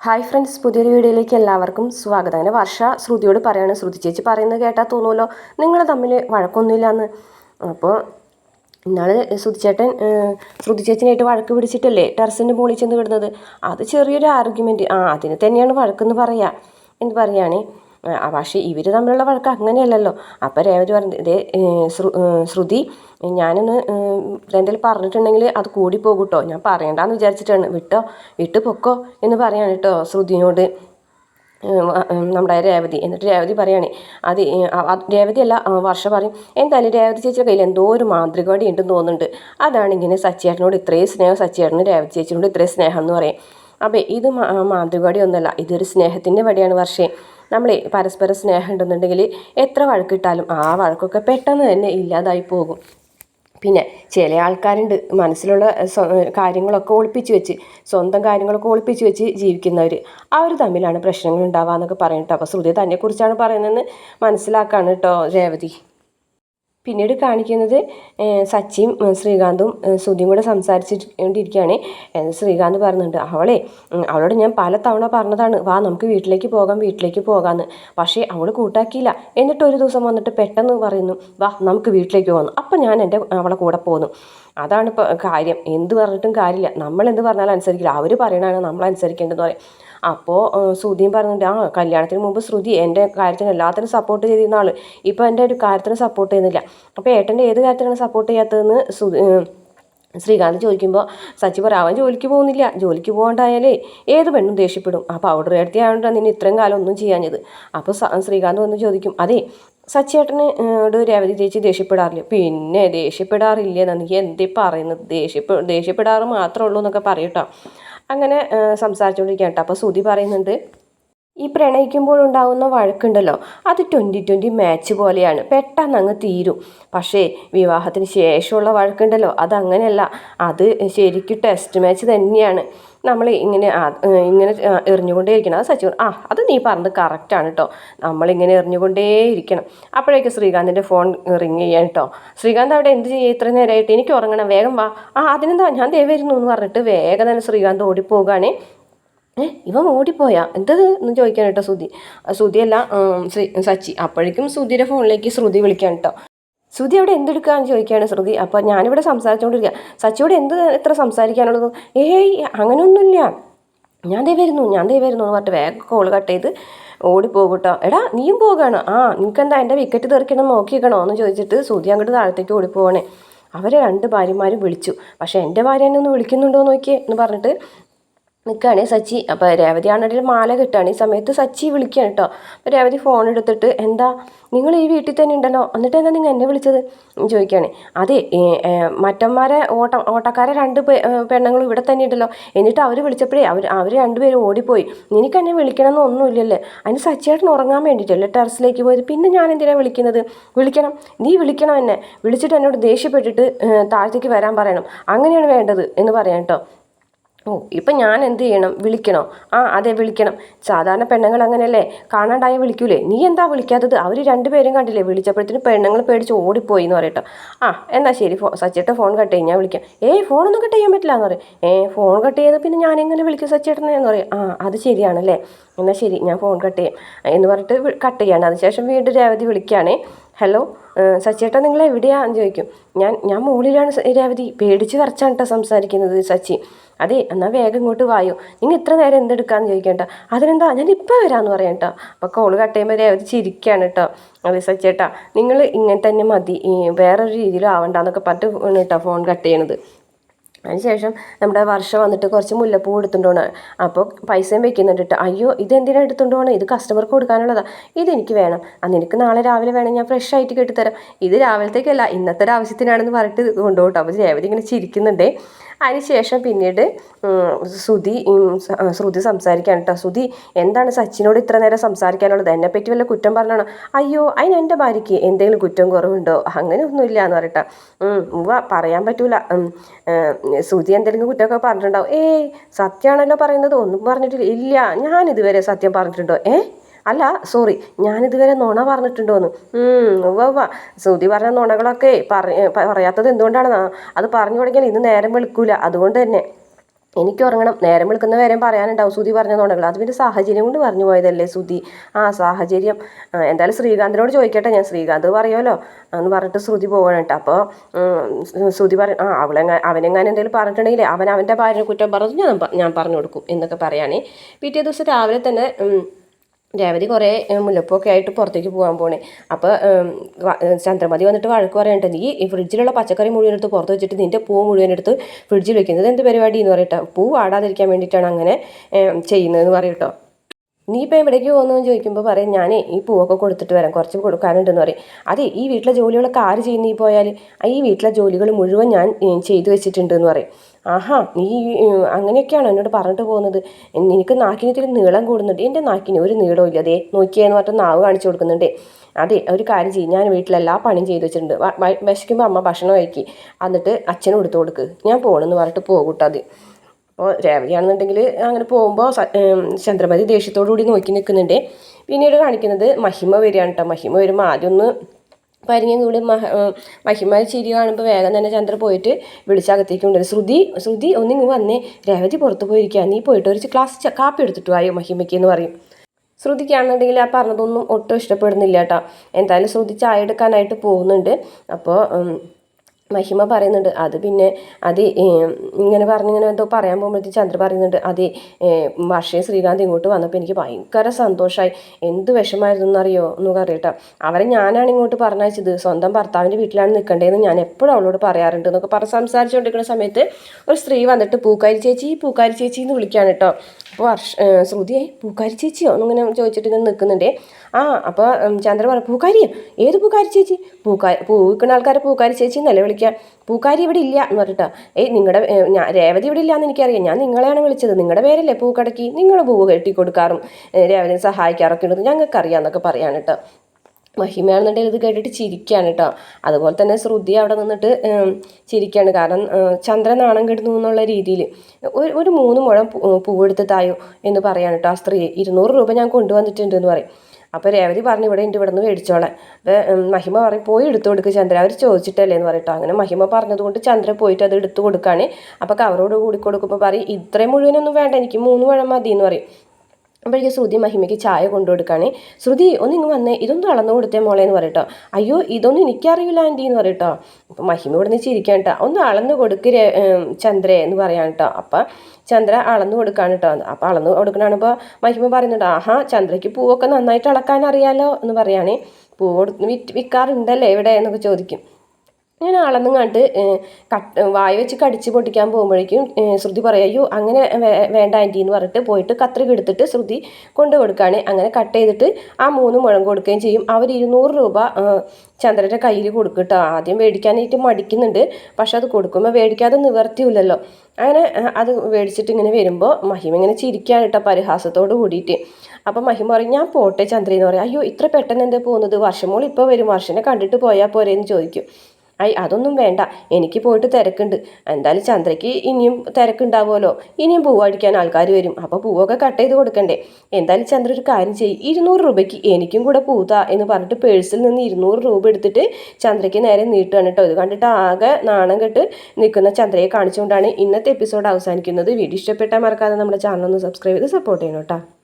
Hi friends പുതിയൊരു വീഡിയോയിലേക്ക് എല്ലാവർക്കും സ്വാഗതം. അങ്ങനെ വർഷ ശ്രുതിയോട് പറയാണ് ശ്രുതി ചേച്ചി പറയുന്നത് കേട്ടാൽ തോന്നുമല്ലോ നിങ്ങൾ തമ്മിൽ വഴക്കൊന്നുമില്ല എന്ന് അപ്പോൾ ഇന്നാൾ ശ്രുതിച്ചേട്ടൻ ശ്രുതി ചേച്ചിനായിട്ട് വഴക്ക് പിടിച്ചിട്ടല്ലേ ടെറസിന്റെ മുകളിൽ ചെന്ന് വിടുന്നത് അത് ചെറിയൊരു ആർഗ്യുമെന്റ് ആ അതിന് തന്നെയാണ് വഴക്കെന്ന് പറയുക എന്ന് പറയുകയാണേ പക്ഷേ ഇവർ തമ്മിലുള്ള വഴക്ക് അങ്ങനെയല്ലല്ലോ. അപ്പോൾ രേവതി പറഞ്ഞു ഇതേ ശ്രുതി ഞാനൊന്ന് എന്തെങ്കിലും പറഞ്ഞിട്ടുണ്ടെങ്കിൽ അത് കൂടി കേട്ടോ ഞാൻ പറയണ്ടെന്ന് വിചാരിച്ചിട്ടാണ്. വിട്ടോ വിട്ട് പൊക്കോ എന്ന് പറയാണ് കേട്ടോ ശ്രുതിനോട്. നമ്മുടെ രേവതി. എന്നിട്ട് രേവതി പറയാണ് അത് രേവതി അല്ല വർഷ പറയും എന്തായാലും രേവതി ചേച്ചിയുടെ കയ്യിൽ എന്തോ ഒരു മാന്ത്രികവടി ഉണ്ടെന്ന് തോന്നുന്നുണ്ട്. അതാണ് ഇങ്ങനെ സച്ചിയേട്ടനോട് ഇത്രയും സ്നേഹം സച്ചിയേട്ടന് രേവതി ചേച്ചിയോട് ഇത്രയും സ്നേഹം എന്ന് പറയും. അപ്പോൾ ഇത് മാ- മാന്ത്രികവടി ഒന്നുമല്ല ഇതൊരു സ്നേഹത്തിന്റെ വടിയാണ് വർഷേ. നമ്മളെ പരസ്പര സ്നേഹം ഉണ്ടെന്നുണ്ടെങ്കിൽ എത്ര വഴക്കിട്ടാലും ആ വഴക്കൊക്കെ പെട്ടെന്ന് തന്നെ ഇല്ലാതായി പോകും. പിന്നെ ചില ആൾക്കാരുണ്ട് മനസ്സിലുള്ള കാര്യങ്ങളൊക്കെ ഒളിപ്പിച്ച് വെച്ച് സ്വന്തം കാര്യങ്ങളൊക്കെ ഒളിപ്പിച്ച് വെച്ച് ജീവിക്കുന്നവർ അവർ തമ്മിലാണ് പ്രശ്നങ്ങൾ ഉണ്ടാവുക എന്നൊക്കെ പറയുന്നുണ്ട് അപ്പോൾ ശ്രുതി തന്നെക്കുറിച്ചാണ് പറയുന്നതെന്ന് മനസ്സിലാക്കാണ് കേട്ടോ രേവതി. പിന്നീട് കാണിക്കുന്നത് സച്ചിയും ശ്രീകാന്തും സുധിയും കൂടെ സംസാരിച്ചിരിക്കുകയാണ് ശ്രീകാന്ത് പറയുന്നുണ്ട് അവളെ അവളോട് ഞാൻ പല തവണ പറഞ്ഞതാണ് വാ നമുക്ക് വീട്ടിലേക്ക് പോകാം വീട്ടിലേക്ക് പോകാമെന്ന് പക്ഷേ അവൾ കൂട്ടാക്കിയില്ല. എന്നിട്ട് ഒരു ദിവസം വന്നിട്ട് പെട്ടെന്ന് പറയുന്നു വാ നമുക്ക് വീട്ടിലേക്ക് പോകാം അപ്പം ഞാൻ എന്റെ അവളെ കൂടെ പോന്നു. അതാണ് ഇപ്പോൾ കാര്യം. എന്ത് പറഞ്ഞിട്ടും കാര്യമില്ല. നമ്മൾ എന്ത് പറഞ്ഞാലും അനുസരിക്കില്ല. അവർ പറയണതാണ് നമ്മൾ അനുസരിക്കേണ്ടതെന്ന് പറയും. അപ്പോൾ ശ്രുതിയും പറഞ്ഞിട്ട് ആ കല്യാണത്തിന് മുമ്പ് ശ്രുതി എന്റെ കാര്യത്തിന് എല്ലാത്തിനും സപ്പോർട്ട് ചെയ്തിരുന്ന ആൾ ഇപ്പോൾ എന്റെ ഒരു കാര്യത്തിന് സപ്പോർട്ട് ചെയ്യുന്നില്ല. അപ്പോൾ ഏട്ടന്റെ ഏത് കാര്യത്തിനാണ് സപ്പോർട്ട് ചെയ്യാത്തതെന്ന് ശ്രീകാന്ത് ചോദിക്കുമ്പോൾ സച്ചി പറയും അവൻ ജോലിക്ക് പോകുന്നില്ല. ജോലിക്ക് പോകണ്ടായാലേ ഏത് പെണ്ണും ദേഷ്യപ്പെടും. ആ പൗഡർ എടുത്തി ആയതുകൊണ്ടാണ് നിന്നെ ഇത്രയും കാലം ഒന്നും ചെയ്യാഞ്ഞത്. അപ്പോൾ ശ്രീകാന്ത് വന്ന് ചോദിക്കും അതെ സച്ചേട്ടനോട് രേവതി ചേച്ചി ദേഷ്യപ്പെടാറില്ല? പിന്നെ ദേഷ്യപ്പെടാറില്ല നീ എന്തേ പറയുന്നത്? ദേഷ്യപ്പെ ദേഷ്യപ്പെടാറ് മാത്രമേ ഉള്ളൂ എന്നൊക്കെ പറയൂട്ടോ അങ്ങനെ സംസാരിച്ചുകൊണ്ടിരിക്കുകയാണ് കേട്ടോ. അപ്പോൾ ശ്രുതി പറയുന്നുണ്ട് ഈ പ്രണയിക്കുമ്പോൾ ഉണ്ടാകുന്ന വഴക്കുണ്ടല്ലോ. അത് ട്വന്റി ട്വന്റി മാച്ച് പോലെയാണ്. പെട്ടെന്ന് അങ്ങ് തീരും. പക്ഷേ വിവാഹത്തിന് ശേഷമുള്ള വഴക്കുണ്ടല്ലോ. അതങ്ങനെയല്ല. അത് ശരിക്കും ടെസ്റ്റ് മാച്ച് തന്നെയാണ്. നമ്മൾ ഇങ്ങനെ ഇങ്ങനെ എറിഞ്ഞുകൊണ്ടേയിരിക്കണം. അത് സച്ചിൻ ആ അത് നീ പറഞ്ഞത് കറക്റ്റാണ് കേട്ടോ നമ്മളിങ്ങനെ എറിഞ്ഞുകൊണ്ടേയിരിക്കണം. അപ്പോഴേക്കും ശ്രീകാന്തിന്റെ ഫോൺ റിങ് ചെയ്യാൻ കേട്ടോ ശ്രീകാന്ത് അവിടെ എന്ത് ചെയ്യുക ഇത്ര നേരമായിട്ട് എനിക്ക് ഉറങ്ങണം. വേഗം വാ. ആ അതിനെന്താ? ഞാൻ ദേ വരുന്നു എന്ന് പറഞ്ഞിട്ട് വേഗം തന്നെ ശ്രീകാന്ത് ഓടിപ്പോവുകയാണേ ഏ ഇവൻ ഓടിപ്പോയാ? എന്തത് എന്ന് ചോദിക്കാൻ കേട്ടോ ശ്രുതി ശ്രുതിയല്ല ശ്രീ സച്ചി. അപ്പോഴേക്കും ശ്രുതിയുടെ ഫോണിലേക്ക് ശ്രുതി വിളിക്കാൻ കേട്ടോ ശ്രുതി അവിടെ എന്തെടുക്കാന്ന് ചോദിക്കുകയാണ് ശ്രുതി. അപ്പോൾ ഞാനിവിടെ സംസാരിച്ചുകൊണ്ടിരിക്കുക സച്ചിയോട് എന്ത് എത്ര സംസാരിക്കാനുള്ളത്? ഏയ് അങ്ങനെയൊന്നുമില്ല ഞാൻ ദേ വരുന്നു ഞാൻ ദേ വരുന്നു എന്ന് പറഞ്ഞിട്ട് വേഗം കോൾ കട്ട് ചെയ്ത് ഓടിപ്പോകും കേട്ടോ എടാ നീയും പോകാണ്. ആ നിനക്കെന്താ എന്റെ വിക്കറ്റ് തെറിക്കണം നോക്കിക്കണോ എന്ന് ചോദിച്ചിട്ട് ശ്രുതി അങ്ങോട്ട് താഴത്തേക്ക് ഓടിപ്പോവാണേ. അവരെ രണ്ട് ഭാര്യമാരും വിളിച്ചു. പക്ഷേ എന്റെ ഭാര്യ എന്നെ ഒന്ന് വിളിക്കുന്നുണ്ടോ നോക്കിയേ എന്ന് പറഞ്ഞിട്ട് നിൽക്കുകയാണ് സച്ചി. അപ്പോൾ രേവതി ആണെങ്കിൽ മാല കിട്ടുകയാണ് ഈ സമയത്ത് സച്ചി വിളിക്കുകയാണ് കേട്ടോ അപ്പോൾ രേവതി ഫോൺ എടുത്തിട്ട് എന്താ നിങ്ങൾ ഈ വീട്ടിൽ തന്നെ ഉണ്ടല്ലോ? എന്നിട്ട് എന്താ നിങ്ങൾ എന്നെ വിളിച്ചത്? ചോദിക്കുകയാണ് അതെ മറ്റന്മാരെ ഓട്ട ഓട്ടക്കാരെ രണ്ട് പെണ്ണുങ്ങളും ഇവിടെ തന്നെ ഉണ്ടല്ലോ. എന്നിട്ട് അവർ വിളിച്ചപ്പോഴേ അവർ അവർ രണ്ടുപേരും ഓടിപ്പോയി. നിനക്ക് എന്നെ വിളിക്കണമെന്ന് ഒന്നുമില്ലല്ലേ? അതിന് സച്ചിയേട്ടൻ ഉറങ്ങാൻ വേണ്ടിയിട്ടല്ലേ ടെറസിലേക്ക് പോയത്? പിന്നെ ഞാൻ എന്തിനാണ് വിളിക്കുന്നത്? വിളിക്കണം. നീ വിളിക്കണം എന്നെ. വിളിച്ചിട്ട് എന്നോട് ദേഷ്യപ്പെട്ടിട്ട് താഴത്തേക്ക് വരാൻ പറയണം. അങ്ങനെയാണ് വേണ്ടത് എന്ന് പറയാം കേട്ടോ ഓ ഇപ്പം ഞാൻ എന്ത് ചെയ്യണം? വിളിക്കണോ? ആ അതെ വിളിക്കണം. സാധാരണ പെണ്ണുങ്ങൾ അങ്ങനെയല്ലേ? കാണാണ്ടായ വിളിക്കൂലേ? നീ എന്താ വിളിക്കാത്തത്? അവർ രണ്ടുപേരും കണ്ടില്ലേ? വിളിച്ചപ്പോഴത്തേന് പെണ്ണുങ്ങൾ പേടിച്ച് ഓടിപ്പോയി എന്ന് പറയട്ടോ. ആ എന്നാ ശരി ഫോ സച്ചേട്ടൻ ഫോൺ കട്ട് ചെയ്യും ഞാൻ വിളിക്കാം. ഏയ് ഫോണൊന്നും കട്ട് ചെയ്യാൻ പറ്റില്ല എന്ന് പറയും ഏ ഫോൺ കട്ട് ചെയ്ത് പിന്നെ ഞാൻ എങ്ങനെ വിളിക്കും സച്ചേട്ടനെ എന്ന് പറയും. ആ അത് ശരിയാണല്ലേ? എന്നാൽ ശരി ഞാൻ ഫോൺ കട്ട് ചെയ്യാം. എന്ന് പറഞ്ഞിട്ട് കട്ട് ചെയ്യാണ്. അതിനുശേഷം വീണ്ടും രേവതി വിളിക്കുകയാണേ. ഹലോ സച്ചേട്ടാ നിങ്ങൾ എവിടെയാന്ന് ചോദിക്കും. ഞാൻ ഞാൻ മുകളിലാണ് രാവതി. പേടിച്ച് വരച്ചാണ് കേട്ടോ സംസാരിക്കുന്നത് സച്ചി. അതെ എന്നാൽ വേഗം ഇങ്ങോട്ട് വായോ. നിങ്ങൾ ഇത്ര നേരം എന്തെടുക്കാന്ന് ചോദിക്കണ്ട. അതിനെന്താ ഞാൻ ഇപ്പോൾ വരാമെന്ന് പറയാം കേട്ടോ അപ്പോൾ കോൾ കട്ട് ചെയ്യുമ്പോൾ രേവതി ചിരിക്കുകയാണ് കേട്ടോ അതെ സച്ചേട്ടാ നിങ്ങൾ ഇങ്ങനെ തന്നെ മതി. വേറൊരു രീതിയിലും ആവണ്ടെന്നൊക്കെ പറഞ്ഞിട്ട് കേട്ടോ ഫോൺ കട്ട് ചെയ്യണത്. അതിനുശേഷം നമ്മുടെ വർഷം വന്നിട്ട് കുറച്ച് മുല്ലപ്പൂ എടുത്തുകൊണ്ടാണ് അപ്പോൾ പൈസയും വെക്കുന്നുണ്ട് കേട്ടോ അയ്യോ ഇതെന്തിനാണ് എടുത്തുകൊണ്ട് പോകണം ഇത് കസ്റ്റമർക്ക് കൊടുക്കാനുള്ളതാണ് ഇതെനിക്ക് വേണം. ആ നിനക്ക് നാളെ രാവിലെ വേണം ഞാൻ ഫ്രഷ് ആയിട്ട് കെട്ടിത്തരാം. ഇത് രാവിലത്തേക്കല്ല ഇന്നത്തെ ഒരു ആവശ്യത്തിനാണെന്ന് പറഞ്ഞിട്ട് കൊണ്ടുപോകട്ടോ. അപ്പോൾ രേവതി ഇങ്ങനെ ചിരിക്കുന്നുണ്ടേ. അതിനുശേഷം പിന്നീട് ശ്രുതി ശ്രുതി സംസാരിക്കാൻ കേട്ടോ ശ്രുതി എന്താണ് സച്ചിനോട് ഇത്ര നേരം സംസാരിക്കാനുള്ളത്? എന്നെപ്പറ്റി വല്ല കുറ്റം പറഞ്ഞാണോ? അയ്യോ അതിന് എന്റെ ഭാര്യയ്ക്ക് എന്തെങ്കിലും കുറ്റം കുറവുണ്ടോ? അങ്ങനെ ഒന്നുമില്ല എന്ന് പറയട്ടെ ഉവ്വ പറയാൻ പറ്റൂല. ശ്രുതി എന്തെങ്കിലും കുറ്റമൊക്കെ പറഞ്ഞിട്ടുണ്ടാവും. ഏയ് സത്യമാണല്ലോ പറയുന്നത്. ഒന്നും പറഞ്ഞിട്ടില്ല. ഇല്ല ഞാൻ ഇതുവരെ സത്യം പറഞ്ഞിട്ടുണ്ടോ? ഏ? അല്ല സോറി ഞാനിതുവരെ നുണ പറഞ്ഞിട്ടുണ്ടോന്ന്. ഉവ്വ ശ്രുതി പറഞ്ഞ നുണകളൊക്കെ പറ പറയാത്തത് എന്തുകൊണ്ടാണ് അത് പറഞ്ഞു തുടങ്ങിയാൽ ഇന്ന് നേരം വിളിക്കൂല. അതുകൊണ്ട് തന്നെ എനിക്ക് ഉറങ്ങണം. നേരം വിളിക്കുന്ന നേരം പറയാനുണ്ടാവും. ശ്രുതി പറഞ്ഞ നുണകൾ. അത് പിന്നെ സാഹചര്യം കൊണ്ട് പറഞ്ഞു പോയതല്ലേ സുതി ആ സാഹചര്യം. എന്തായാലും ശ്രീകാന്തിനോട് ചോദിക്കട്ടെ ഞാൻ. ശ്രീകാന്ത് പറയുമല്ലോ എന്ന് പറഞ്ഞിട്ട് ശ്രുതി പോകണം കേട്ടോ. അപ്പോൾ ശ്രുതി പറ ആ അവളെങ്ങ അവനെങ്ങാനും എന്തെങ്കിലും പറഞ്ഞിട്ടുണ്ടെങ്കിൽ അവൻ അവന്റെ ഭാര്യനെ കുറ്റം പറഞ്ഞു ഞാൻ ഞാൻ പറഞ്ഞു കൊടുക്കും എന്നൊക്കെ പറയുകയാണെങ്കിൽ പിറ്റേ ദിവസം രാവിലെ തന്നെ രേവതി കുറേ മുല്ലപ്പൊക്കെ ആയിട്ട് പുറത്തേക്ക് പോകാൻ പോണേ. അപ്പോൾ ചന്ദ്രമതി വന്നിട്ട് വഴക്ക് പറയണ്ട നീ ഈ ഫ്രിഡ്ജിലുള്ള പച്ചക്കറി മുഴുവൻ എടുത്ത് പുറത്ത് വെച്ചിട്ട് നിന്റെ പൂ മുഴുവൻ എടുത്ത് ഫ്രിഡ്ജിൽ വെക്കുന്നത് എന്ത് പരിപാടി എന്ന് പറയട്ടോ. പൂ വാടാതിരിക്കാൻ വേണ്ടിയിട്ടാണ് അങ്ങനെ ചെയ്യുന്നതെന്ന് പറയട്ടോ. നീ ഇപ്പോൾ എവിടേക്ക് പോകുന്നതെന്ന് ചോദിക്കുമ്പോൾ പറയും ഞാനേ ഈ പൂവൊക്കെ കൊടുത്തിട്ട് വരാം. കുറച്ച് കൊടുക്കാനുണ്ടെന്ന് പറയും. അതെ ഈ വീട്ടിലെ ജോലികളൊക്കെ ആര് ചെയ്യുന്ന ഈ പോയാൽ ഈ വീട്ടിലെ ജോലികൾ മുഴുവൻ ഞാൻ ചെയ്തു വെച്ചിട്ടുണ്ട് എന്ന് പറയും. ആഹാ നീ അങ്ങനെയൊക്കെയാണ് എന്നോട് പറഞ്ഞിട്ട് പോകുന്നത്? എനിക്ക് നാക്കിന് ഇത്തിരി നീളം കൂടുന്നുണ്ട്. എന്റെ നാക്കിന് ഒരു നീളവും ഇല്ല. അതേ നോക്കിയെന്ന് പറഞ്ഞിട്ട് നാവ് കാണിച്ചു കൊടുക്കുന്നുണ്ട്. അതെ ഒരു കാര്യം ചെയ്യും. ഞാൻ വീട്ടിലെല്ലാ പണിയും ചെയ്തു വെച്ചിട്ടുണ്ട്. വിശക്കുമ്പോൾ അമ്മ ഭക്ഷണം കഴിക്കി. എന്നിട്ട് അച്ഛനും എടുത്തു കൊടുക്ക്. ഞാൻ പോകണമെന്ന് പറഞ്ഞിട്ട് അത്. അപ്പോൾ രേവതിയാണെന്നുണ്ടെങ്കിൽ അങ്ങനെ പോകുമ്പോൾ ചന്ദ്രമതി ദേഷ്യത്തോടു കൂടി നോക്കി നിൽക്കുന്നുണ്ട്. പിന്നീട് കാണിക്കുന്നത് മഹിമ വരികയാണ് കേട്ടോ മഹിമ വരുമ്പോൾ ആദ്യം ഒന്ന് പരിങ്ങി കൂടി മഹ മഹിമ ചിരി കാണുമ്പോൾ വേഗം തന്നെ ചന്ദ്ര പോയിട്ട് വിളിച്ചകത്തേക്ക് കൊണ്ടുവരും. ശ്രുതി ശ്രുതി ഒന്നിങ്ങ് വന്നേ. രേവതി പുറത്ത് പോയിരിക്കുക നീ പോയിട്ട് ഒരു ക്ലാസ് കാപ്പി എടുത്തിട്ട് ആയോ മഹിമയ്ക്ക് എന്ന് പറയും. ശ്രുതിക്കാണെന്നുണ്ടെങ്കിൽ ആ പറഞ്ഞതൊന്നും ഒട്ടും ഇഷ്ടപ്പെടുന്നില്ല കേട്ടോ എന്തായാലും ശ്രുതി ചായ എടുക്കാനായിട്ട് പോകുന്നുണ്ട്. അപ്പോൾ മഹിമ പറയുന്നുണ്ട്. അത് പിന്നെ അത് ഇങ്ങനെ പറഞ്ഞിങ്ങനെ എന്തോ പറയാൻ പോകുമ്പോഴത്തേക്ക് ചന്ദ്ര പറയുന്നുണ്ട് അത് വർഷയും ശ്രീകാന്ത് ഇങ്ങോട്ട് വന്നപ്പോൾ എനിക്ക് ഭയങ്കര സന്തോഷമായി എന്ത് വിഷമായിരുന്നു എന്നറിയോ എന്ന് അറിയട്ടോ. അവരെ ഞാനാണ് ഇങ്ങോട്ട് പറഞ്ഞയച്ചത്. സ്വന്തം ഭർത്താവിന്റെ വീട്ടിലാണ് നിൽക്കേണ്ടതെന്ന് ഞാൻ എപ്പോഴും അവളോട് പറയാറുണ്ട് എന്നൊക്കെ പറഞ്ഞ് സംസാരിച്ചുകൊണ്ടിരിക്കുന്ന സമയത്ത് ഒരു സ്ത്രീ വന്നിട്ട് പൂക്കാരി ചേച്ചി പൂക്കാരി ചേച്ചി എന്ന് വിളിക്കുകയാണ് കേട്ടോ അപ്പോൾ വർഷ ശ്രുതിയെ പൂക്കാരി ചേച്ചിയോ? എന്നിങ്ങനെ ചോദിച്ചിട്ട് ഇങ്ങനെ നിൽക്കുന്നുണ്ടേ ആ അപ്പോൾ ചന്ദ്ര പറഞ്ഞു പൂക്കാരിയോ? ഏത് പൂക്കാരി ചേച്ചി? പൂക്കാരി പൂ വിൽക്കുന്ന ആൾക്കാരെ പൂക്കാരി ചേച്ചി എന്നല്ലേ വിളിക്കുക പൂക്കാരി ഇവിടെ ഇല്ല എന്ന് പറഞ്ഞിട്ട്. ഏയ് നിങ്ങളുടെ ഞാൻ രേവതി ഇവിടെ ഇല്ല എന്ന് എനിക്കറിയാം ഞാൻ നിങ്ങളെയാണ് വിളിച്ചത്. നിങ്ങളുടെ പേരല്ലേ പൂക്കടക്കി? നിങ്ങൾ പൂവ് കെട്ടി കൊടുക്കാറും രേവതി രേവതിനെ സഹായിക്കാറൊക്കെ ഉണ്ടെന്ന് ഞങ്ങൾക്കറിയാം എന്നൊക്കെ പറയാൻ കേട്ടോ മഹിമയാണെന്നുണ്ടെങ്കിൽ ഇത് കേട്ടിട്ട് ചിരിക്കുകയാണ് കേട്ടോ അതുപോലെ തന്നെ ശ്രുതി അവിടെ നിന്നിട്ട് ചിരിക്കുകയാണ് കാരണം ചന്ദ്രൻ നാണം കെടുന്നു എന്നുള്ള രീതിയിൽ ഒരു ഒരു മൂന്ന് മുഴം പൂവെടുത്ത് തായോ എന്ന് പറയാണ് കേട്ടോ ആ സ്ത്രീ ഇരുന്നൂറ് രൂപ ഞാൻ കൊണ്ടുവന്നിട്ടുണ്ട് എന്ന് പറയും. അപ്പോൾ രേവതി പറഞ്ഞു ഇവിടെ ഉണ്ട് ഇവിടെ നിന്ന് മേടിച്ചോളാം അപ്പോൾ മഹിമ പറയും പോയി എടുത്തു കൊടുക്കുക ചന്ദ്ര. അവർ ചോദിച്ചിട്ടല്ലേ എന്ന് പറയട്ടോ. അങ്ങനെ മഹിമ പറഞ്ഞതുകൊണ്ട് ചന്ദ്ര പോയിട്ട് അത് എടുത്തു കൊടുക്കുകയാണ് അപ്പോൾ കവറോട് കൂടി കൊടുക്കുമ്പോൾ പറയും ഇത്രയും മുഴുവനൊന്നും വേണ്ട എനിക്ക് മൂന്ന് വഴം മതി എന്ന് പറയും. അപ്പോഴേക്കും ശ്രുതി മഹിമയ്ക്ക് ചായ കൊണ്ടു കൊടുക്കുകയാണ് ശ്രുതി ഒന്ന് ഇങ്ങ് വന്നേ. ഇതൊന്നും അളന്നു കൊടുത്തേ മോളെ എന്ന് പറയട്ടോ. അയ്യോ ഇതൊന്നും എനിക്കറിയില്ല ആന്റി എന്ന് പറയട്ടോ. അപ്പം മഹിമ ഇവിടെ നിന്ന് ചിരിക്കാൻ കേട്ടോ. ഒന്ന് അളന്നു കൊടുക്ക് ചന്ദ്ര എന്ന് പറയാൻ കേട്ടോ. അപ്പം ചന്ദ്ര അളന്നു കൊടുക്കാണ് കേട്ടോ. അപ്പം അളന്നു കൊടുക്കണാണിപ്പോൾ മഹിമ പറയുന്നുണ്ട് ആഹാ ചന്ദ്രയ്ക്ക് പൂവൊക്കെ നന്നായിട്ട് അളക്കാൻ അറിയാലോ എന്ന് പറയുകയാണേ പൂവ് വിറ്റ് വിൽക്കാറുണ്ടല്ലേ ഇവിടെ എന്നൊക്കെ ചോദിക്കും. ഞാൻ അളന്നും കണ്ട് കട്ട് വായ വെച്ച് കടിച്ച് പൊട്ടിക്കാൻ പോകുമ്പോഴേക്കും ശ്രുതി പറയും അയ്യോ അങ്ങനെ വേണ്ട ആന്റി എന്ന് പറഞ്ഞിട്ട് പോയിട്ട് കത്രിക എടുത്തിട്ട് ശ്രുതി കൊണ്ടു കൊടുക്കുകയാണ് അങ്ങനെ കട്ട് ചെയ്തിട്ട് ആ മൂന്ന് മുഴം കൊടുക്കുകയും ചെയ്യും. അവർ ഇരുന്നൂറ് രൂപ ചന്ദ്രന്റെ കയ്യിൽ കൊടുക്കും കേട്ടോ ആദ്യം മേടിക്കാനായിട്ട് മടിക്കുന്നുണ്ട്. പക്ഷെ അത് കൊടുക്കുമ്പോൾ മേടിക്കാതെ നിവർത്തിയില്ലല്ലോ. അങ്ങനെ അത് മേടിച്ചിട്ട് ഇങ്ങനെ വരുമ്പോൾ മഹിമ ഇങ്ങനെ ചിരിക്കുകയാണ് കേട്ടോ പരിഹാസത്തോട് കൂടിയിട്ട്. അപ്പം മഹിമ പറയും ഞാൻ പോട്ടെ ചന്ദ്രയെന്ന് പറയും. അയ്യോ ഇത്ര പെട്ടെന്ന് എന്താ പോകുന്നത്? വർഷമോൾ ഇപ്പോൾ വരും. വർഷനെ കണ്ടിട്ട് പോയാൽ പോരെ എന്ന് ചോദിക്കും. ഐ അതൊന്നും വേണ്ട. എനിക്ക് പോയിട്ട് തിരക്കുണ്ട്. എന്തായാലും ചന്ദ്രയ്ക്ക് ഇനിയും തിരക്കുണ്ടാവുമല്ലോ. ഇനിയും പൂവ് അടിക്കാൻ ആൾക്കാർ വരും. അപ്പോൾ പൂവൊക്കെ കട്ട് ചെയ്ത് കൊടുക്കണ്ടേ. എന്തായാലും ചന്ദ്ര ഒരു കാര്യം ചെയ്യും. ഇരുന്നൂറ് രൂപയ്ക്ക് എനിക്കും കൂടെ പൂതാ എന്ന് പറഞ്ഞിട്ട് പേഴ്സിൽ നിന്ന് ഇരുന്നൂറ് രൂപ എടുത്തിട്ട് ചന്ദ്രയ്ക്ക് നേരെ നീട്ടുകയാണ് കേട്ടോ. ഇത് കണ്ടിട്ട് ആകെ നാണം കെട്ട് നിൽക്കുന്ന ചന്ദ്രയെ കാണിച്ചുകൊണ്ടാണ് ഇന്നത്തെ എപ്പിസോഡ് അവസാനിക്കുന്നത്. വീഡിയോ ഇഷ്ടപ്പെട്ടാൽ മറക്കാതെ നമ്മുടെ ചാനൽ ഒന്ന് സബ്സ്ക്രൈബ് ചെയ്ത് സപ്പോർട്ട് ചെയ്യണം കേട്ടോ.